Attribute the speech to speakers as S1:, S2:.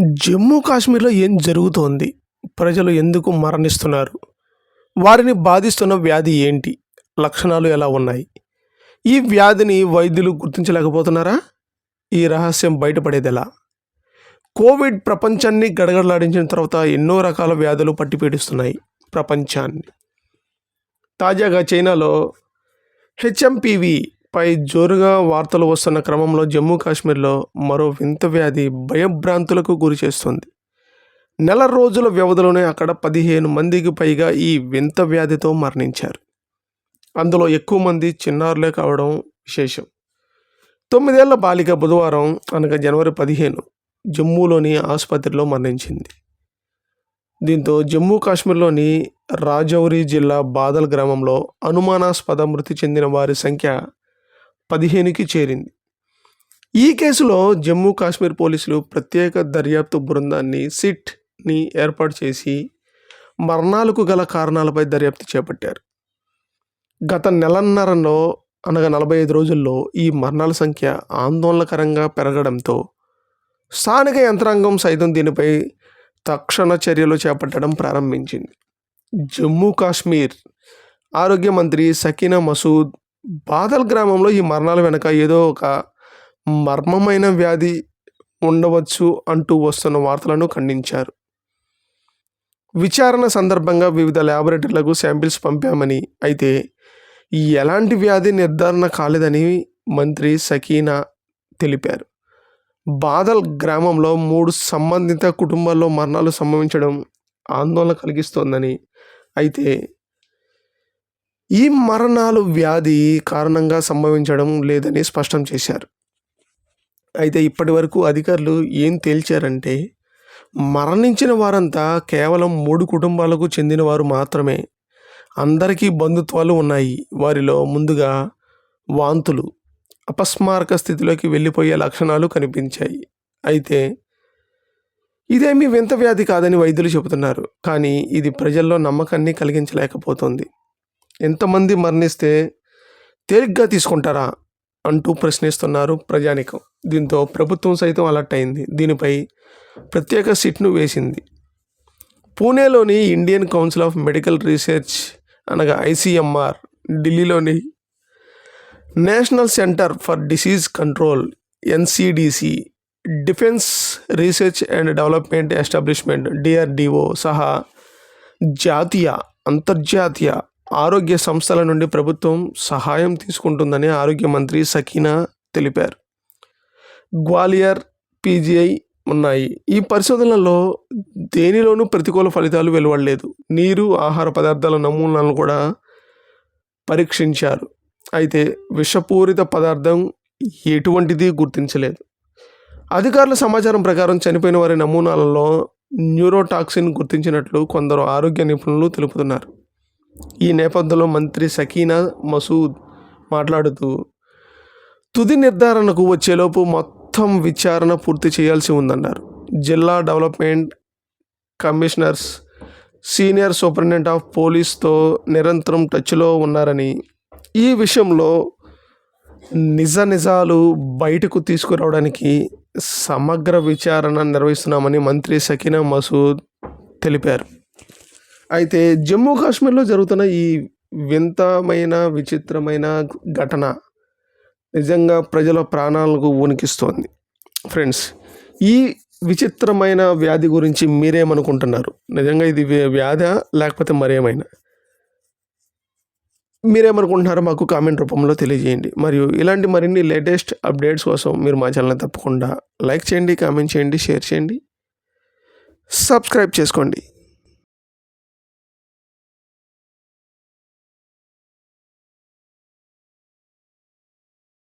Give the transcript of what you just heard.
S1: జమ్మూ కాశ్మీర్లో ఏం జరుగుతోంది? ప్రజలు ఎందుకు మరణిస్తున్నారు? వారిని బాధిస్తున్న వ్యాధి ఏంటి? లక్షణాలు ఎలా ఉన్నాయి? ఈ వ్యాధిని వైద్యులు గుర్తించలేకపోతున్నారా? ఈ రహస్యం బయటపడేది ఎలా కోవిడ్ ప్రపంచాన్ని గడగడలాడించిన తర్వాత ఎన్నో రకాల వ్యాధులు పట్టిపీడిస్తున్నాయి ప్రపంచాన్ని. తాజాగా చైనాలో హెచ్ఎంపివి పై జోరుగా వార్తలు వస్తున్న క్రమంలో జమ్మూ కాశ్మీర్లో మరో వింత వ్యాధి భయభ్రాంతులకు గురి చేస్తుంది. నెల రోజుల వ్యవధిలోనే అక్కడ పదిహేను మందికి పైగా ఈ వింత వ్యాధితో మరణించారు. అందులో ఎక్కువ మంది చిన్నారులే కావడం విశేషం. తొమ్మిదేళ్ళ బాలిక బుధవారం అనగా జనవరి పదిహేను జమ్మూలోని ఆసుపత్రిలో మరణించింది. దీంతో జమ్మూ కాశ్మీర్లోని రాజౌరి జిల్లా బాదల్ గ్రామంలో అనుమానాస్పద మృతి చెందిన వారి సంఖ్య పదిహేనుకి చేరింది. ఈ కేసులో జమ్మూ కాశ్మీర్ పోలీసులు ప్రత్యేక దర్యాప్తు బృందాన్ని సిట్ని ఏర్పాటు చేసి మరణాలకు గల కారణాలపై దర్యాప్తు చేపట్టారు. గత నెలన్నరలో అనగా నలభై ఐదు రోజుల్లో ఈ మరణాల సంఖ్య ఆందోళనకరంగా పెరగడంతో స్థానిక యంత్రాంగం సైతం దీనిపై తక్షణ చర్యలు చేపట్టడం ప్రారంభించింది. జమ్మూ కాశ్మీర్ ఆరోగ్య మంత్రి సకీనా మసూద్ బాదల్ గ్రామంలో ఈ మరణాల వెనక ఏదో ఒక మర్మమైన వ్యాధి ఉండవచ్చు అంటూ వస్తున్న వార్తలను ఖండించారు. విచారణ సందర్భంగా వివిధ ల్యాబొరేటరీలకు శాంపిల్స్ పంపామని అయితే ఎలాంటి వ్యాధి నిర్ధారణ కాలేదని మంత్రి సకీనా తెలిపారు. బాదల్ గ్రామంలో మూడు సంబంధిత కుటుంబాల్లో మరణాలు సంభవించడం ఆందోళన కలిగిస్తోందని అయితే ఈ మరణాలు వ్యాధి కారణంగా సంభవించడం లేదని స్పష్టం చేశారు. అయితే ఇప్పటి వరకు అధికారులు ఏం తేల్చారంటే మరణించిన వారంతా కేవలం మూడు కుటుంబాలకు చెందినవారు మాత్రమే. అందరికీ బంధుత్వాలు ఉన్నాయి. వారిలో ముందుగా వాంతులు అపస్మారక స్థితిలోకి వెళ్ళిపోయే లక్షణాలు కనిపించాయి. అయితే ఇదేమీ వింత వ్యాధి కాదని వైద్యులు చెబుతున్నారు. కానీ ఇది ప్రజల్లో నమ్మకాన్ని కలిగించలేకపోతుంది. ఎంతమంది మరణిస్తే తేలిగ్గా తీసుకుంటారా అంటూ ప్రశ్నిస్తున్నారు ప్రజానికం. దీంతో ప్రభుత్వం సైతం అలర్ట్ అయింది. దీనిపై ప్రత్యేక సిట్ను వేసింది. పూణేలోని Indian council of medical research అనగా ఐసీఎంఆర్ ఢిల్లీలోని national centre for disease control NCDC defence research and development establishment DRDO సహా జాతీయ అంతర్జాతీయ ఆరోగ్య సంస్థల నుండి ప్రభుత్వం సహాయం తీసుకుంటుందని ఆరోగ్య మంత్రి సకీనా తెలిపారు. గ్వాలియర్ పీజీఐ ఉన్నాయి. ఈ పరిశోధనలలో దేనిలోనూ ప్రతికూల ఫలితాలు వెలువడలేదు. నీరు ఆహార పదార్థాల నమూనాలను కూడా పరీక్షించారు. అయితే విషపూరిత పదార్థం ఎటువంటిది గుర్తించలేదు. అధికారుల సమాచారం ప్రకారం చనిపోయిన వారి నమూనాలలో న్యూరోటాక్సిన్ గుర్తించినట్లు కొందరు ఆరోగ్య నిపుణులు తెలుపుతున్నారు. ఈ నేపథ్యంలో మంత్రి సకీనా మసూద్ మాట్లాడుతూ తుది నిర్ధారణకు వచ్చేలోపు మొత్తం విచారణ పూర్తి చేయాల్సి ఉందన్నారు. జిల్లా development commissioners senior superintendent of పోలీస్తో నిరంతరం టచ్లో ఉన్నారని ఈ విషయంలో నిజ నిజాలు బయటకు తీసుకురావడానికి సమగ్ర విచారణ నిర్వహిస్తున్నామని మంత్రి సకీనా మసూద్ తెలిపారు. అయితే జమ్మూ కాశ్మీర్లో జరుగుతున్న ఈ వింతమైన విచిత్రమైన ఘటన నిజంగా ప్రజల ప్రాణాలకు వణికిస్తోంది ఫ్రెండ్స్ ఈ విచిత్రమైన వ్యాధి గురించి మీరేమనుకుంటున్నారు? నిజంగా ఇది వ్యాధ? లేకపోతే మరేమైనా? మీరేమనుకుంటున్నారో మాకు కామెంట్ రూపంలో తెలియజేయండి. మరియు ఇలాంటి మరిన్ని లేటెస్ట్ అప్డేట్స్ కోసం మీరు మా ఛానల్ తప్పకుండా లైక్ చేయండి కామెంట్ చేయండి షేర్ చేయండి సబ్స్క్రైబ్ చేసుకోండి.